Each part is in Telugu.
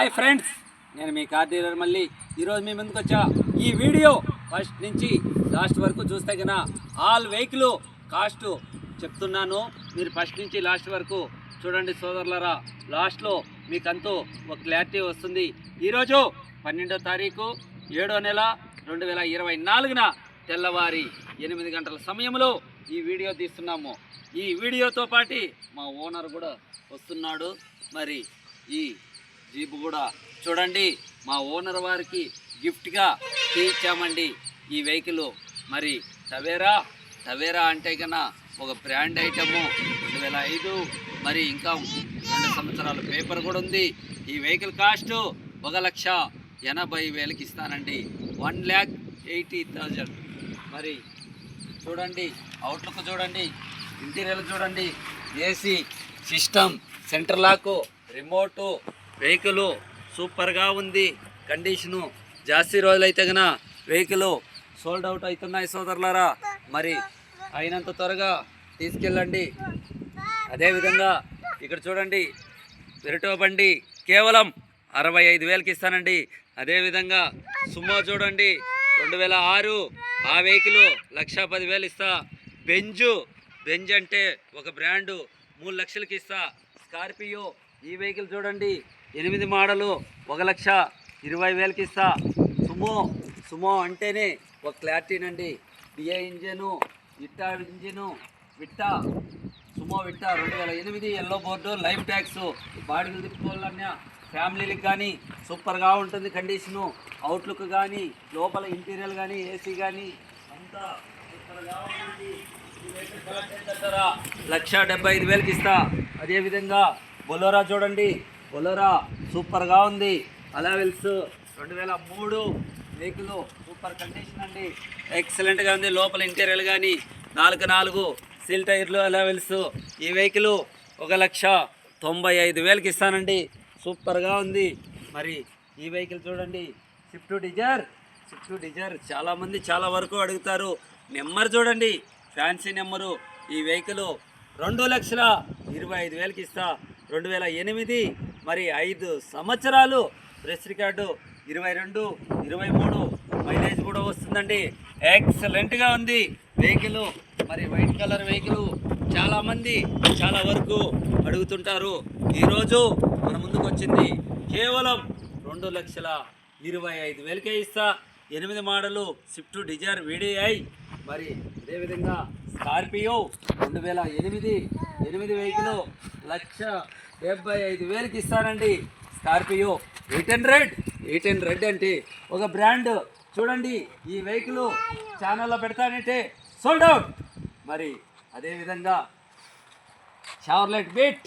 హాయ్ ఫ్రెండ్స్ నేను మీ కార్ డీలర్ మళ్ళీ. ఈరోజు మీ ముందుకు వచ్చా. ఈ వీడియో ఫస్ట్ నుంచి లాస్ట్ వరకు చూస్తే కన్నా ఆల్ వెహికల్ కాస్ట్ చెప్తున్నాను. మీరు ఫస్ట్ నుంచి లాస్ట్ వరకు చూడండి సోదరులరా. లాస్ట్లో మీకంతూ ఒక క్లారిటీ వస్తుంది. ఈరోజు పన్నెండో తారీఖు ఏడో నెల రెండు వేల ఇరవై నాలుగున తెల్లవారి ఎనిమిది గంటల సమయంలో ఈ వీడియో తీస్తున్నాము. ఈ వీడియోతో పాటు మా ఓనర్ కూడా వస్తున్నాడు. మరి ఈ జీపు కూడా. చూడండి మా ఓనర్ వారికి గిఫ్ట్గా తీర్చామండి ఈ వెహికల్. మరి టవేరా టవేరా అంటే కన్నా ఒక బ్రాండ్ ఐటము. రెండు వేల ఐదు మరి ఇంకా రెండు సంవత్సరాల పేపర్ కూడా ఉంది. ఈ వెహికల్ కాస్ట్ ఒక లక్ష ఎనభై వేలకి ఇస్తానండి. One lakh eighty thousand. మరి చూడండి అవుట్లుక్ చూడండి ఇంటీరియర్ చూడండి AC system centre lock remote vehicle సూపర్గా ఉంది. కండిషను జాస్తి రోజులైతే గన వెహికల్ సోల్డ్ అవుట్ అవుతున్నాయి సోదరులారా. మరి అయినంత త్వరగా తీసుకెళ్ళండి. అదేవిధంగా ఇక్కడ చూడండి పెరటో బండి కేవలం అరవై ఐదు వేలకి ఇస్తానండి. అదేవిధంగా సుమో చూడండి రెండు వేల ఆరు ఆ వెహికల్ లక్ష పదివేలు ఇస్తా. బెంజు బెంజ్ అంటే ఒక బ్రాండు మూడు లక్షలకి ఇస్తా. స్కార్పియో ఈ వెహికల్ చూడండి ఎనిమిది మోడలు ఒక లక్ష ఇరవై వేలకి ఇస్తా. సుమో సుమో అంటేనే ఒక క్లారిటీనండి బిఏ ఇంజను ఇట్టా ఇంజను విట్టా. సుమో విట్టా రెండు వేల ఎనిమిది ఎల్లో బోర్డు లైఫ్ ట్యాక్స్ బాడీలు తిప్పుకోవాలన్నా ఫ్యామిలీలకు కానీ సూపర్గా ఉంటుంది కండిషను. అవుట్లుక్ కానీ లోపల ఇంటీరియర్ కానీ ఏసీ కానీ అంతా సూపర్గా ఉంటుంది లక్ష డెబ్బై ఐదు వేలకి ఇస్తా. అదేవిధంగా బొలోరా చూడండి. బొలోరా సూపర్గా ఉంది. అలావెల్స్ రెండు వేల మూడు వెహికల్ సూపర్ కండిషన్ అండి. ఎక్సలెంట్గా ఉంది. లోపల ఇంటీరియర్ కానీ నాలుగు నాలుగు సీల్ టైర్లు అలవెల్స్ ఈ వెహికల్ ఒక లక్ష తొంభై ఐదు వేలకి ఇస్తానండి. సూపర్గా ఉంది. మరి ఈ వెహికల్ చూడండి. స్విఫ్ట్ డిజైర్ స్విఫ్ట్ డిజైర్ చాలామంది చాలా వరకు అడుగుతారు. నెంబర్ చూడండి. Fancy number. ఈ వెహికల్ రెండు లక్షల ఇరవై ఐదు వేలకి ఇస్తా. రెండు వేల ఎనిమిది మరి ఐదు సంవత్సరాలు ప్రెస్ రికార్డు ఇరవై రెండు ఇరవై మూడు మైలేజ్ కూడా వస్తుందండి. ఎక్సలెంట్గా ఉంది. వెహికల్ మరి వైట్ కలర్ వెహికల్ చాలామంది చాలా వరకు అడుగుతుంటారు. ఈరోజు మన ముందుకు వచ్చింది కేవలం రెండు లక్షల ఇరవై ఐదు వేలకే ఇస్తా. ఎనిమిది మోడలు స్విఫ్ట్ డిజైర్ వీడిఐ మరి అదేవిధంగా స్కార్పియో రెండు వేల ఎనిమిది ఎనిమిది వెహికల్ లక్ష డెబ్బై ఐదు వేలకి ఇస్తానండి. Scorpio eight hundred. Eight hundred అంటే ఒక బ్రాండ్. చూడండి ఈ వెహికల్ ఛానల్లో పెడతానంటే సోల్డ్ అవుట్. మరి అదేవిధంగా షవర్లెట్ బీట్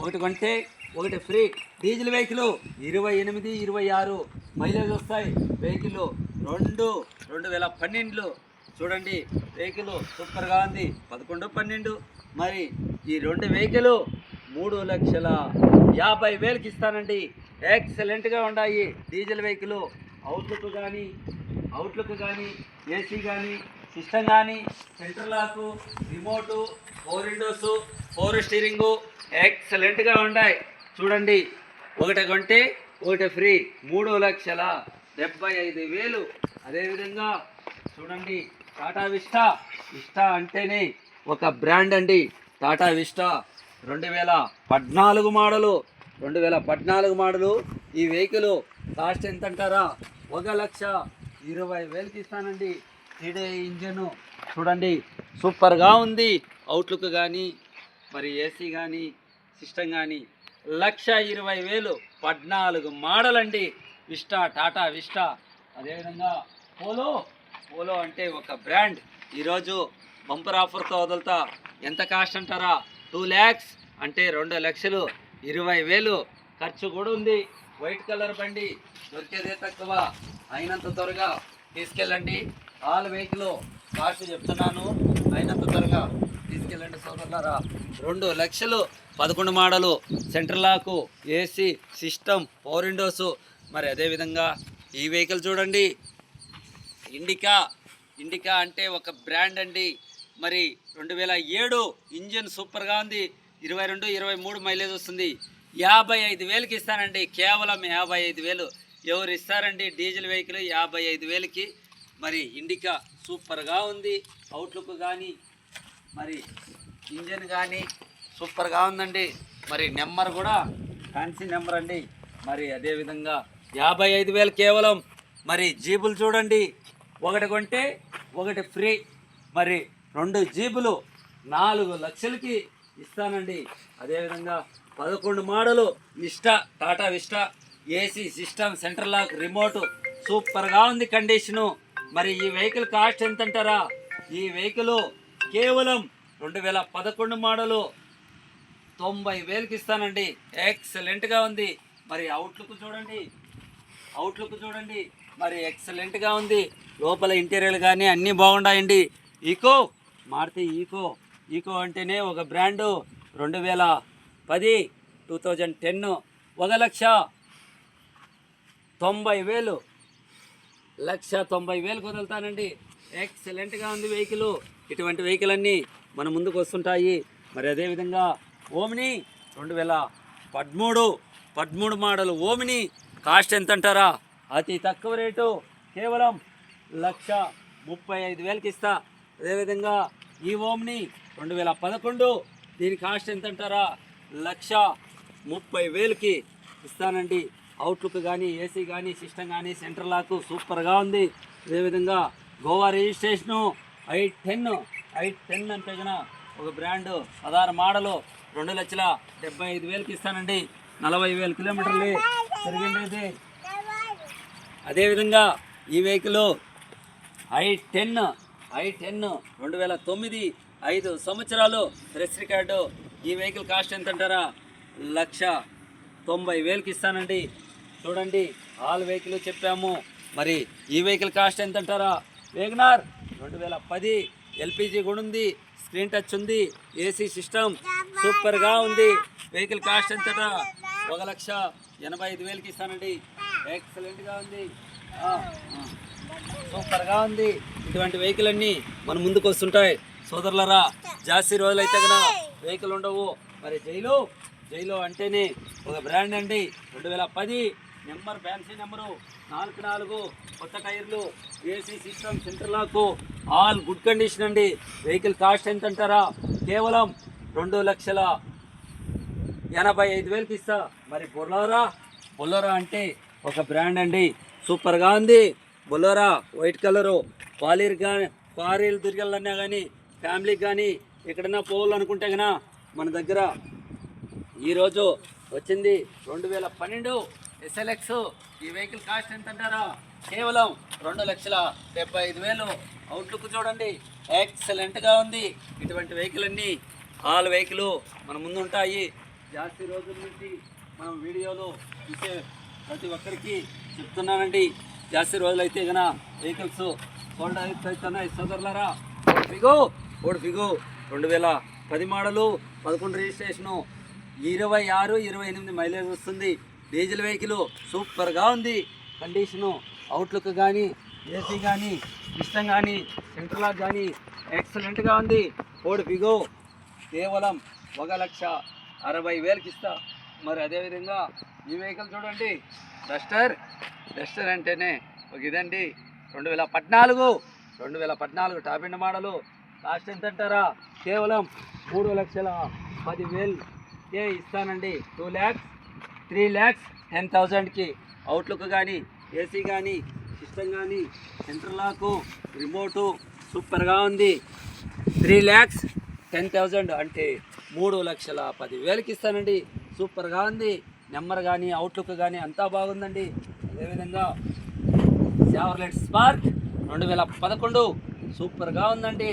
ఒకటి కొంటే ఒకటి ఫ్రీ. డీజిల్ వెహికల్ ఇరవై ఎనిమిది ఇరవై ఆరు మైలేజ్ వస్తాయి. వెహికల్ రెండు రెండు వేల పన్నెండులో. చూడండి వెహికల్ సూపర్గా ఉంది. పదకొండు పన్నెండు. మరి ఈ రెండు వెహికల్ మూడు లక్షల యాభై వేలకి ఇస్తానండి. ఎక్సలెంట్గా ఉన్నాయి. డీజిల్ వెహికల్ అవుట్లుక్ కానీ అవుట్లుక్ కానీ ఏసీ కానీ సిస్టమ్ కానీ centre lock remote four windows four steering ఎక్సలెంట్గా ఉన్నాయి. చూడండి ఒకటి కొంటే ఒకటి ఫ్రీ మూడు లక్షల డెబ్బై ఐదు వేలు. అదేవిధంగా చూడండి టాటా విస్టా విస్టా అంటేనే ఒక బ్రాండ్ అండి. టాటా విస్టా రెండు వేల పద్నాలుగు మోడలు. రెండు వేల పద్నాలుగు మోడలు. ఈ వెహికల్ కాస్ట్ ఎంత అంటారా ఒక లక్ష ఇరవై వేలకి ఇస్తానండి. TD engine. చూడండి. సూపర్గా ఉంది. అవుట్లుక్ కానీ మరి ఏసీ కానీ సిస్టమ్ కానీ లక్ష ఇరవై వేలు. పద్నాలుగు మోడల్ అండి విస్టా టాటా విస్టా. అదేవిధంగా పోలో. పోలో అంటే ఒక బ్రాండ్. ఈరోజు బంపర్ ఆఫర్తో వదులుతా. ఎంత కాస్ట్ అంటారా? టూ ల్యాక్స్ అంటే రెండు లక్షలు. ఇరవై వేలు. ఖర్చు కూడా ఉంది. వైట్ కలర్ బండి దొరికేదే తక్కువ. అయినంత త్వరగా తీసుకెళ్ళండి. ఆల్ వెహికల్ కాస్ట్ చెప్తున్నాను. అయినంత త్వరగా తీసుకెళ్ళండి సోదరులారా. రెండు లక్షలు. పదకొండు model. Centre lock AC system power windows. మరి అదేవిధంగా ఈ వెహికల్ చూడండి. ఇండికా. ఇండికా అంటే ఒక బ్రాండ్ అండి. మరి రెండు వేల ఏడు ఇంజిన్ సూపర్గా ఉంది. ఇరవై రెండు ఇరవై మూడు మైలేజ్ వస్తుంది. యాభై ఐదు వేలకి ఇస్తానండి. కేవలం యాభై ఐదు వేలు. ఎవరు ఇస్తారండి? డీజిల్ వెహికల్ యాభై ఐదు వేలకి. మరి ఇండికా సూపర్గా ఉంది. అవుట్లుక్ కానీ మరి ఇంజన్ కానీ సూపర్గా ఉందండి. మరి నెంబర్ కూడా ఫ్యాన్సీ నెంబర్ అండి. మరి అదేవిధంగా యాభై ఐదు వేలు కేవలం. మరి జీబులు చూడండి. ఒకటి కొంటే ఒకటి ఫ్రీ. మరి రెండు జీబులు నాలుగు లక్షలకి ఇస్తానండి. అదేవిధంగా పదకొండు model Vista Tata Vista AC system centre lock remote. సూపర్గా ఉంది కండిషను. మరి ఈ వెహికల్ కాస్ట్ ఎంత అంటారా ఈ వెహికల్ కేవలం రెండు వేల పదకొండు మోడలు తొంభై వేలకి ఇస్తానండి. ఎక్సలెంట్గా ఉంది. మరి అవుట్లుక్ చూడండి. అవుట్లుక్ చూడండి. మరి ఎక్సలెంట్గా ఉంది. లోపల ఇంటీరియర్ కానీ అన్నీ బాగున్నాయండి ఈకో మారుతి ఈకో ఈకో అంటేనే ఒక బ్రాండు. రెండు వేల పది టూ థౌజండ్ టెన్ ఒక లక్ష తొంభై వేలు. లక్ష తొంభై వేలు కుదులుతానండి ఎక్సలెంట్గా ఉంది వెహికల్. ఇటువంటి వెహికల్ అన్నీ మన ముందుకు వస్తుంటాయి. మరి అదేవిధంగా ఓమిని రెండు వేల పదమూడు పదమూడు మోడల్ ఓమిని కాస్ట్ ఎంత అంటారా అతి తక్కువ రేటు. కేవలం లక్ష ముప్పై ఐదు వేలకి ఇస్తా అదేవిధంగా ఈ ఓమ్ని రెండు వేల పదకొండు దీని కాస్ట్ ఎంత అంటారా లక్ష ముప్పై వేలకి ఇస్తానండి. అవుట్లుక్ కానీ ఏసీ కానీ సిస్టమ్ కానీ సెంటర్ లాక్ సూపర్గా ఉంది. అదేవిధంగా Goa registration I ten I ten అంటే కనుక ఒక బ్రాండ్ పదహారు మోడలు రెండు లక్షల డెబ్బై ఐదు వేలకి ఇస్తానండి. నలభై వేల కిలోమీటర్లు తిరిగింది అదేవిధంగా ఈ vehicle I ten I ten రెండు వేల తొమ్మిది ఐదు సంవత్సరాలు ప్రెస్ రికార్డు. ఈ వెహికల్ కాస్ట్ ఎంత అంటారా లక్ష తొంభై వేలకి ఇస్తానండి. చూడండి ఆల్ వెహికల్ చెప్పాము. మరి ఈ వెహికల్ కాస్ట్ ఎంత అంటారా వేగనార్ రెండు వేల పది ఎల్పిజి కూడా ఉంది. స్క్రీన్ టచ్ ఉంది ఏసీ సిస్టమ్ సూపర్గా ఉంది. వెహికల్ కాస్ట్ ఎంతటా? ఒక లక్ష ఎనభై ఐదు వేలకి ఇస్తానండి. ఎక్సలెంట్గా ఉంది. సూపర్గా ఉంది. ఇటువంటి వెహికల్ అన్నీ మన ముందుకు వస్తుంటాయి. సోదరులరా జాస్తి రోజులు అయితే కదా వెహికల్ ఉండవు. మరి జైలు? జైలు అంటేనే ఒక బ్రాండ్ అండి. రెండు వేల పది నెంబర్ ఫ్యాన్సీ నెంబరు నాలుగు నాలుగు కొత్త టైర్లు AC system centre lock all good condition అండి. వెహికల్ కాస్ట్ ఎంత అంటారా కేవలం రెండు లక్షల ఎనభై ఐదు వేలకి ఇస్తా. మరి బొల్లోరా బొలోరా అంటే ఒక బ్రాండ్ అండి. సూపర్గా ఉంది. బొలోరా వైట్ కలరు పాలీర్ కానీ పారీలు తిరగాలన్నా కానీ ఫ్యామిలీకి కానీ ఎక్కడన్నా పోవాలనుకుంటే కన్నా మన దగ్గర ఈరోజు వచ్చింది రెండు వేల పన్నెండు ఎస్ఎల్ఎక్స్. ఈ వెహికల్ కాస్ట్ ఎంత అంటారా కేవలం రెండు లక్షల డెబ్బై ఐదు వేలు. అవుట్లుక్ చూడండి. ఎక్సలెంట్గా ఉంది. ఇటువంటి వెహికల్ అన్నీ ఆల్ వెహికల్ మన ముందుంటాయి. జాస్తి రోజుల నుంచి మనం వీడియోలో చూసే ప్రతి ఒక్కరికి చెప్తున్నానండి. జాస్తి రోజులు అయితే వెహికల్స్ హోండా అవుతున్నాయి సోదరులారా ఫిగో ఓడి ఫిగో రెండు వేల పది మోడలు పదకొండు రిజిస్ట్రేషను ఇరవై ఆరు ఇరవై ఎనిమిది మైలేజ్ వస్తుంది. డీజిల్ వెహికల్ సూపర్గా ఉంది. కండిషను అవుట్లుక్ కానీ ఏసీ కానీ సిస్టమ్ కానీ సెంట్రల్ లాక్ కానీ ఎక్సలెంట్గా ఉంది. ఫోర్డ్ ఫిగో కేవలం ఒక లక్ష అరవై వేలకి ఇస్తా మరి అదేవిధంగా ఈ వెహికల్ చూడండి. డస్టర్ డస్టర్ అంటేనే ఒక ఇదండి రెండు వేల పద్నాలుగు రెండు వేల పద్నాలుగు టాప్ ఎండ్ మోడలు. కాస్ట్ ఎంత అంటారా కేవలం మూడు లక్షల పదివేలకే ఇస్తానండి. Two lakhs three lakhs ten థౌజండ్కి. అవుట్లుక్ కానీ ఏసీ కానీ సిస్టమ్ కానీ ఇంటర్లాకు రిమోటు సూపర్గా ఉంది. త్రీ ల్యాక్స్ టెన్ థౌజండ్ అంటే మూడు లక్షల పదివేలకి ఇస్తానండి. సూపర్గా ఉంది. నెంబర్ కానీ అవుట్లుక్ కానీ అంతా బాగుందండి. అదేవిధంగా సేవర్లెట్ స్పార్క్ రెండు వేల పదకొండు సూపర్గా ఉందండి.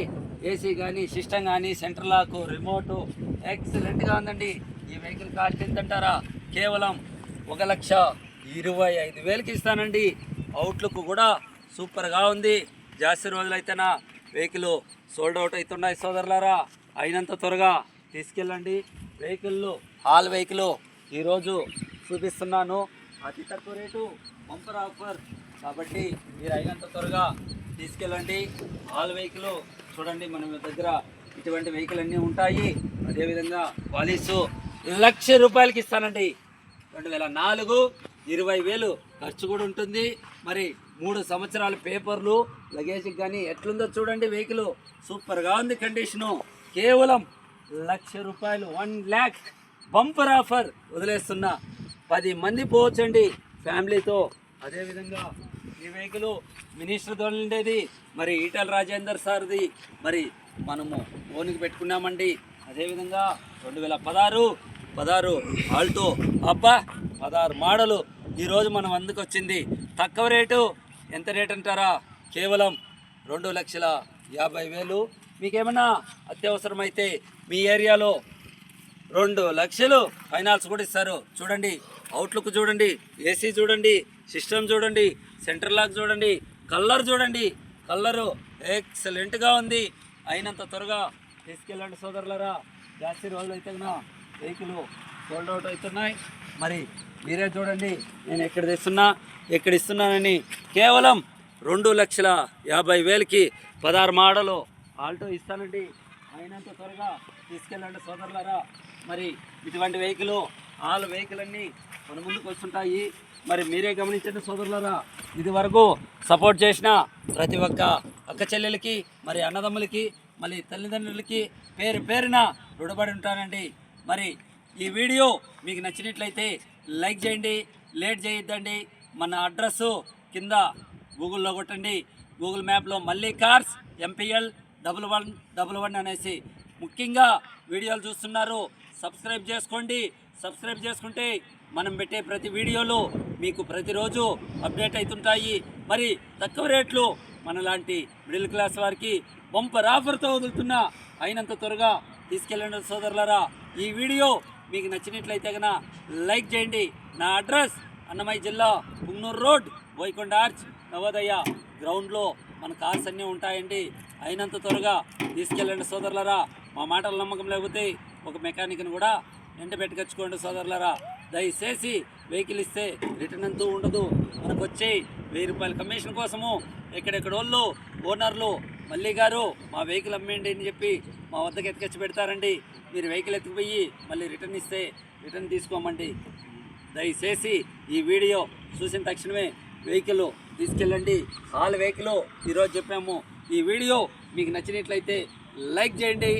ఏసీ కానీ సిస్టమ్ కానీ సెంటర్ లాక్ రిమోటు ఎక్సలెంట్గా ఉందండి. ఈ వెహికల్ కాస్ట్ ఎంత అంటారా కేవలం ఒక లక్ష ఇరవై ఐదు వేలకి ఇస్తానండి. అవుట్లుక్ కూడా సూపర్గా ఉంది. జాస్తి రోజులైతేనా వెహికల్ సోల్డ్ అవుట్ అవుతున్నాయి సోదరులారా. అయినంత త్వరగా తీసుకెళ్ళండి. వెహికల్ హాల్ వెహికల్ ఈరోజు చూపిస్తున్నాను. అతి తక్కువ రేటు బంపర్ ఆఫర్ కాబట్టి మీరు అయినంత త్వరగా తీసుకెళ్ళండి. ఆల్ వెహికల్ చూడండి మన దగ్గర ఇటువంటి వెహికల్ అన్నీ ఉంటాయి. అదేవిధంగా పాలిసు లక్ష రూపాయలకి ఇస్తానండి. రెండు వేల నాలుగు ఇరవై వేలు ఖర్చు కూడా ఉంటుంది. మరి మూడు సంవత్సరాల పేపర్లు లగేజ్కి కానీ ఎట్లుందో చూడండి వెహికల్ సూపర్గా ఉంది కండిషను కేవలం లక్ష రూపాయలు వన్ ల్యాక్ బంపర్ ఆఫర్ వదిలేస్తున్నా పది మంది పోవచ్చండి ఫ్యామిలీతో. అదేవిధంగా ఈ వెహికల్ మినిస్టర్ ధోని ఉండేది మరి ఈటల రాజేందర్ సార్ది. మరి మనము ఓనికి పెట్టుకున్నామండి. అదేవిధంగా రెండు వేల పదహారు పదహారు ఆల్టో. అబ్బా పదహారు మోడలు ఈరోజు మనం అందుకు వచ్చింది తక్కువ రేటు ఎంత రేట్ అంటారా? కేవలం రెండు లక్షల యాభై వేలు. మీకేమైనా అత్యవసరమైతే మీ ఏరియాలో రెండు లక్షలు ఫైనాన్స్ కూడా ఇస్తారు. చూడండి అవుట్లుక్ చూడండి ఏసీ చూడండి సిస్టమ్ చూడండి సెంటర్ లాక్ చూడండి కలర్ చూడండి కలరు ఎక్సలెంట్గా ఉంది. అయినంత త్వరగా తీసుకెళ్ళండి సోదరులరా. జాస్తి రోజులు అయితే వెహికల్ సోల్డ్ అవుట్ అవుతున్నాయి. మరి మీరే చూడండి నేను ఎక్కడ తెస్తున్నా ఎక్కడ ఇస్తున్నానని కేవలం రెండు లక్షల యాభై వేలకి పదహారు మోడలు ఆల్టో ఇస్తానండి. అయినంత త్వరగా తీసుకెళ్ళండి సోదరులారా. మరి ఇటువంటి వెహికల్ ఆల్ వెహికల్ అన్నీ మన ముందుకు వస్తుంటాయి. మరి మీరే గమనించండి సోదరులరా ఇది వరకు సపోర్ట్ చేసిన ప్రతి ఒక్క అక్క చెల్లెలకి మరి అన్నదమ్ములకి మళ్ళీ తల్లిదండ్రులకి పేరు పేరున రుణపడి ఉంటానండి. మరి ఈ వీడియో మీకు నచ్చినట్లయితే లైక్ చేయండి లేట్ చేయొద్దండి. మన అడ్రస్ కింద గూగుల్లో కొట్టండి. గూగుల్ మ్యాప్లో మళ్ళీ cars MPL double one double one అనేసి ముఖ్యంగా వీడియోలు చూస్తున్నారు. సబ్స్క్రైబ్ చేసుకోండి. సబ్స్క్రైబ్ చేసుకుంటే మనం పెట్టే ప్రతి వీడియోలు మీకు ప్రతిరోజు అప్డేట్ అవుతుంటాయి. మరి తక్కువ రేట్లు మనలాంటి మిడిల్ క్లాస్ వారికి బంపర్ ఆఫర్తో వదులుతున్నా అయినంత త్వరగా తీసుకెళ్ళండి సోదరులరా. ఈ వీడియో మీకు నచ్చినట్లయితే కన లైక్ చేయండి. నా అడ్రస్ అన్నమయ్య జిల్లా పుంగనూరు రోడ్ బోయకొండ ఆర్చ్ నవోదయ గ్రౌండ్లో మన కార్స్ అన్నీ ఉంటాయండి. అయినంత త్వరగా తీసుకెళ్ళండి సోదరులరా. మా మాటలు నమ్మకం లేకపోతే ఒక మెకానిక్ని కూడా వెంట పెట్టుకొచ్చుకోండి సోదరులరా. దయచేసి వెహికల్ ఇస్తే రిటర్న్ అంతూ ఉండదు. మనకు వచ్చి వెయ్యి రూపాయల కమిషన్ కోసము ఎక్కడెక్కడ వాళ్ళు ఓనర్లు మళ్ళీ గారు మా వెహికల్ అమ్మేయండి అని చెప్పి మా వద్దకు ఎత్తుకొచ్చి పెడతారండి. మీరు వెహికల్ ఎత్తుకుపోయి మళ్ళీ రిటర్న్ ఇస్తే రిటర్న్ తీసుకోమండి. దయచేసి ఈ వీడియో చూసిన తక్షణమే వెహికల్ తీసుకెళ్ళండి. ఆల్ వెహికల్ ఈరోజు చెప్పాము. ఈ వీడియో మీకు నచ్చినట్లయితే లైక్ చేయండి.